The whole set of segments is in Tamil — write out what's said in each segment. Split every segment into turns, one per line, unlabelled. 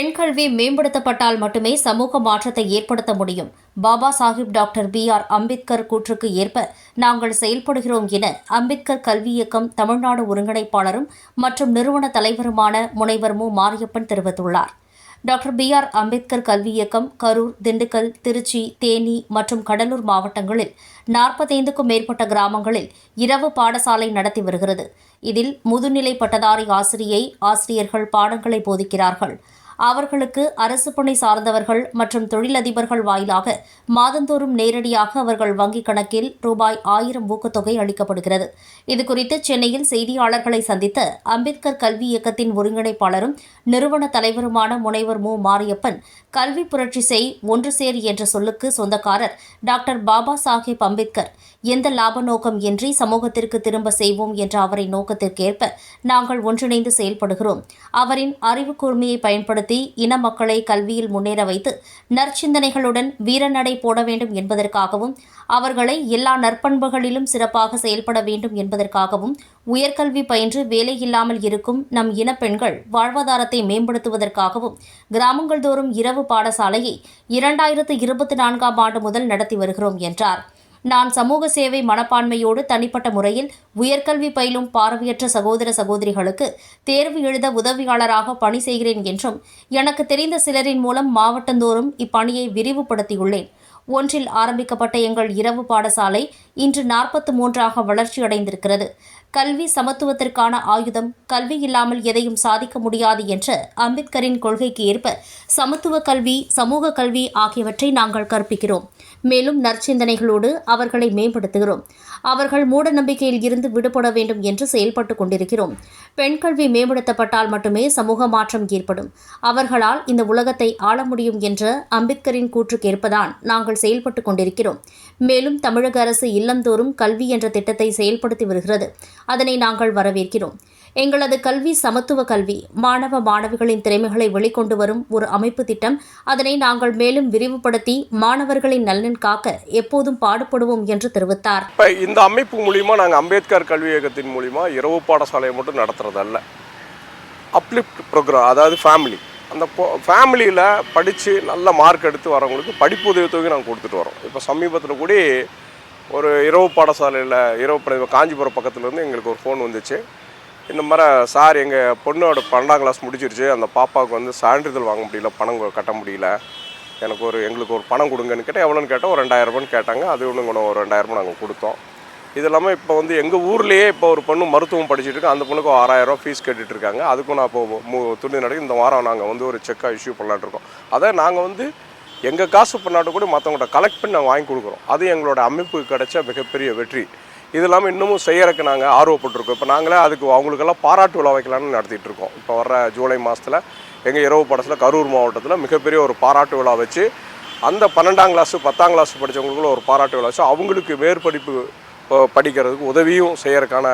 பெண் கல்வி மேம்படுத்தப்பட்டால் மட்டுமே சமூக மாற்றத்தை ஏற்படுத்த முடியும். Baba Sahib doctor B R Ambedkar கூற்றுக்கு ஏற்ப நாங்கள் செயல்படுகிறோம் என அம்பேத்கர் கல்வி இயக்கம் தமிழ்நாடு ஒருங்கிணைப்பாளரும் மற்றும் நிறுவன தலைவருமான முனைவர் மு. மாரியப்பன் தெரிவித்துள்ளார். டாக்டர் பி ஆர் அம்பேத்கர் கல்வி இயக்கம் கரூர் திண்டுக்கல் திருச்சி தேனி மற்றும் கடலூர் மாவட்டங்களில் நாற்பத்தைந்துக்கும் மேற்பட்ட கிராமங்களில் இரவு பாடசாலை நடத்தி வருகிறது. இதில் முதுநிலை பட்டதாரி ஆசிரியை ஆசிரியர்கள் பாடங்களை போதிக்கிறார்கள். அவர்களுக்கு அரசு பணி சார்ந்தவர்கள் மற்றும் தொழிலதிபர்கள் வாயிலாக மாதந்தோறும் நேரடியாக அவர்கள் வங்கிக் கணக்கில் ரூபாய் ஆயிரம் ஊக்கத்தொகை அளிக்கப்படுகிறது. இதுகுறித்து சென்னையில் செய்தியாளர்களை சந்தித்த அம்பேத்கர் கல்வி இயக்கத்தின் ஒருங்கிணைப்பாளரும் நிறுவன தலைவருமான முனைவர் மு. மாரியப்பன் கல்வி புரட்சி செய் ஒன்று சேர் என்ற சொல்லுக்கு சொந்தக்காரர் டாக்டர் பாபா சாஹேப் அம்பேத்கர் எந்த லாப நோக்கம் இன்றி சமூகத்திற்கு திரும்ப செய்வோம் என்ற அவரின் நோக்கத்திற்கேற்ப நாங்கள் ஒன்றிணைந்து செயல்படுகிறோம். அவரின் அறிவு கூர்மையை பயன்படுத்தி இன மக்களை கல்வியில் முன்னேற வைத்து நற்சிந்தனைகளுடன் வீரநடை போட வேண்டும் என்பதற்காகவும் அவர்களை எல்லா நற்பண்புகளிலும் சிறப்பாக செயல்பட வேண்டும் என்பதற்காகவும் உயர்கல்வி பயின்று வேலையில்லாமல் இருக்கும் நம் இனப்பெண்கள் வாழ்வாதாரத்தை மேம்படுத்துவதற்காகவும் கிராமங்கள் தோறும் இரவு பாடசாலையை இரண்டாயிரத்து இருபத்தி நான்காம் ஆண்டு முதல் நடத்தி வருகிறோம் என்றார். நான் சமூக சேவை மனப்பான்மையோடு தனிப்பட்ட முறையில் உயர்கல்வி பயிலும் பார்வையற்ற சகோதர சகோதரிகளுக்கு தேர்வு எழுத உதவியாளராக பணி செய்கிறேன் என்றும் எனக்கு தெரிந்த சிலரின் மூலம் மாவட்டந்தோறும் இப்பணியை விரிவுபடுத்தியுள்ளேன். ஒன்றில் ஆரம்பிக்கப்பட்ட எங்கள் இரவு பாடசாலை இன்று நாற்பத்து மூன்றாக வளர்ச்சியடைந்திருக்கிறது. கல்வி சமத்துவத்திற்கான ஆயுதம் கல்வி இல்லாமல் எதையும் சாதிக்க முடியாது என்ற அம்பேத்கரின் கொள்கைக்கு ஏற்ப சமத்துவ கல்வி சமூக கல்வி ஆகியவற்றை நாங்கள் கற்பிக்கிறோம். மேலும் நற்சிந்தனைகளோடு அவர்களை மேம்படுத்துகிறோம். அவர்கள் மூட நம்பிக்கையில் இருந்து விடுபட வேண்டும் என்று செயல்பட்டு கொண்டிருக்கிறோம். பெண் கல்வி மேம்படுத்தப்பட்டால் மட்டுமே சமூக மாற்றம் ஏற்படும். அவர்களால் இந்த உலகத்தை ஆள முடியும் என்ற அம்பேத்கரின் கூற்றுக்கேற்பதான் நாங்கள் செயல்பட்டு கொண்டிருக்கிறோம். மேலும் தமிழக அரசு இல்லந்தோறும் கல்வி என்ற திட்டத்தை செயல்படுத்தி வருகிறது. அதனை நாங்கள் வரவேற்கிறோம். எங்களது கல்வி சமத்துவ கல்வி மாணவ மாணவிகளின் திறமைகளை வெளிக்கொண்டு வரும் ஒரு அமைப்பு திட்டம். அதனை நாங்கள் மேலும் விரிவுபடுத்தி மாணவர்களின் நலன் காக்க எப்போதும் பாடுபடுவோம் என்று தெரிவித்தார்.
இப்போ இந்த அமைப்பு மூலிமா நாங்கள் அம்பேத்கர் கல்வி இயக்கத்தின் மூலிமா இரவு பாடசாலையை மட்டும் நடத்துறதல்ல. அப்லிஃப்ட் ப்ரோக்ராம் அதாவது ஃபேமிலி அந்த ஃபேமிலியில் படித்து நல்ல மார்க் எடுத்து வரவங்களுக்கு படிப்பு உதவித்தொகை நாங்கள் கொடுத்துட்டு வரோம். இப்போ சமீபத்தில் கூட ஒரு இரவு பாடசாலையில் இரவு பட காஞ்சிபுரம் பக்கத்துலேருந்து எங்களுக்கு ஒரு ஃபோன் வந்துச்சு. இந்த மாதிரி சார் எங்கள் பொண்ணோட பன்னெண்டாம் கிளாஸ் முடிச்சிருச்சு அந்த பாப்பாவுக்கு வந்து சான்றிதழ் வாங்க முடியல பணம் கட்ட முடியல. எனக்கு ஒரு எங்களுக்கு ஒரு பணம் கொடுங்கன்னு கேட்டால் எவ்வளோன்னு கேட்டால் ஒரு ரெண்டாயிரரூபான்னு கேட்டாங்க. அது ஒன்று கூட ஒரு ரெண்டாயிரரூபா நாங்கள் கொடுத்தோம். இது இல்லாமல் இப்போ வந்து எங்கள் ஊர்லேயே இப்போ ஒரு பொண்ணு மருத்துவம் படிச்சுட்டு இருக்கு. அந்த பொண்ணுக்கு ஆறாயிரரூவா ஃபீஸ் கேட்டுட்ருக்காங்க இருக்காங்க. அதுக்கும் நான் இப்போ மு துணி நடக்கு இந்த வாரம் நாங்கள் வந்து ஒரு செக்காக இஷ்யூ பண்ணலான்னு இருக்கோம். அதை நாங்கள் வந்து எங்கள் காசு பண்ணாட்ட கூட மற்றவங்கள்ட்ட கலெக்ட் பண்ணி நாங்கள் வாங்கி கொடுக்குறோம். அது எங்களோட அமைப்புக்கு கிடைச்ச மிகப்பெரிய வெற்றி. இது இல்லாமல் இன்னமும் செய்யறதுக்கு நாங்கள் ஆர்வப்பட்டிருக்கோம். இப்போ நாங்களே அதுக்கு அவங்களுக்கெல்லாம் பாராட்டு விழா வைக்கலாம்னு நடத்திட்டு இருக்கோம். இப்போ வர்ற ஜூலை மாதத்தில் எங்கள் இரவு படத்தில் கரூர் மாவட்டத்தில் மிகப்பெரிய ஒரு பாராட்டு விழா வச்சு அந்த பன்னெண்டாம் கிளாஸ் பத்தாம் கிளாஸ் படித்தவங்களுக்குள்ள ஒரு பாராட்டு விழா வச்சு அவங்களுக்கு மேற்படிப்பு படிக்கிறதுக்கு உதவியும் செய்யறதுக்கான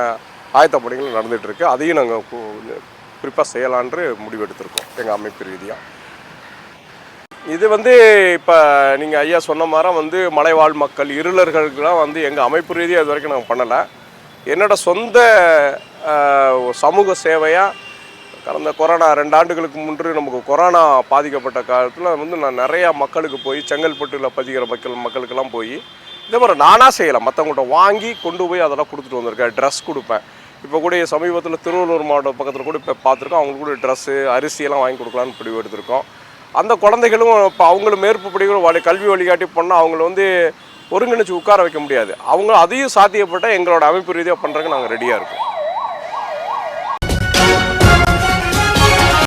ஆயத்த பணிகள் நடந்துகிட்ருக்கு அதையும் நாங்கள் குறிப்பாக செய்யலான்று முடிவெடுத்திருக்கோம். எங்கள் அமைப்பு ரீதியாக இது வந்து இப்போ நீங்கள் ஐயா சொன்ன மாதிரி வந்து மலைவாழ் மக்கள் இருளர்களுக்கெல்லாம் வந்து எங்கள் அமைப்பு ரீதியாக இது வரைக்கும் நாங்கள் பண்ணலை. என்னோட சொந்த சமூக சேவையாக கடந்த கொரோனா ரெண்டு ஆண்டுகளுக்கு முன்பு நமக்கு கொரோனா பாதிக்கப்பட்ட காலத்தில் வந்து நான் நிறையா மக்களுக்கு போய் செங்கல்பட்டுல பதிக்கிற மக்கள் மக்களுக்கெல்லாம் போய் இதே மாதிரி நானாக செய்யலாம் மற்றவங்கள்ட்ட வாங்கி கொண்டு போய் அதெல்லாம் கொடுத்துட்டு வந்திருக்கேன். ட்ரெஸ் கொடுப்பேன். இப்போ கூட சமீபத்தில் திருவள்ளூர் மாவட்டம் பக்கத்தில் கூட இப்போ பார்த்துருக்கோம். அவங்களுக்கு கூட ட்ரெஸ்ஸு அரிசியெல்லாம் வாங்கி கொடுக்கலான்னு முடிவு எடுத்திருக்கோம். அந்த குழந்தைகளும் இப்போ அவங்களும் மேற்பு படிக்கிற வழி கல்வி வழிகாட்டி பண்ணால் அவங்கள வந்து ஒருங்கிணைச்சு உட்கார வைக்க முடியாது. அவங்க அதையும் சாத்தியப்பட்ட எங்களோட அமைப்பு ரீதியாக பண்ணுறதுக்கு நாங்கள் ரெடியாக இருக்கோம்.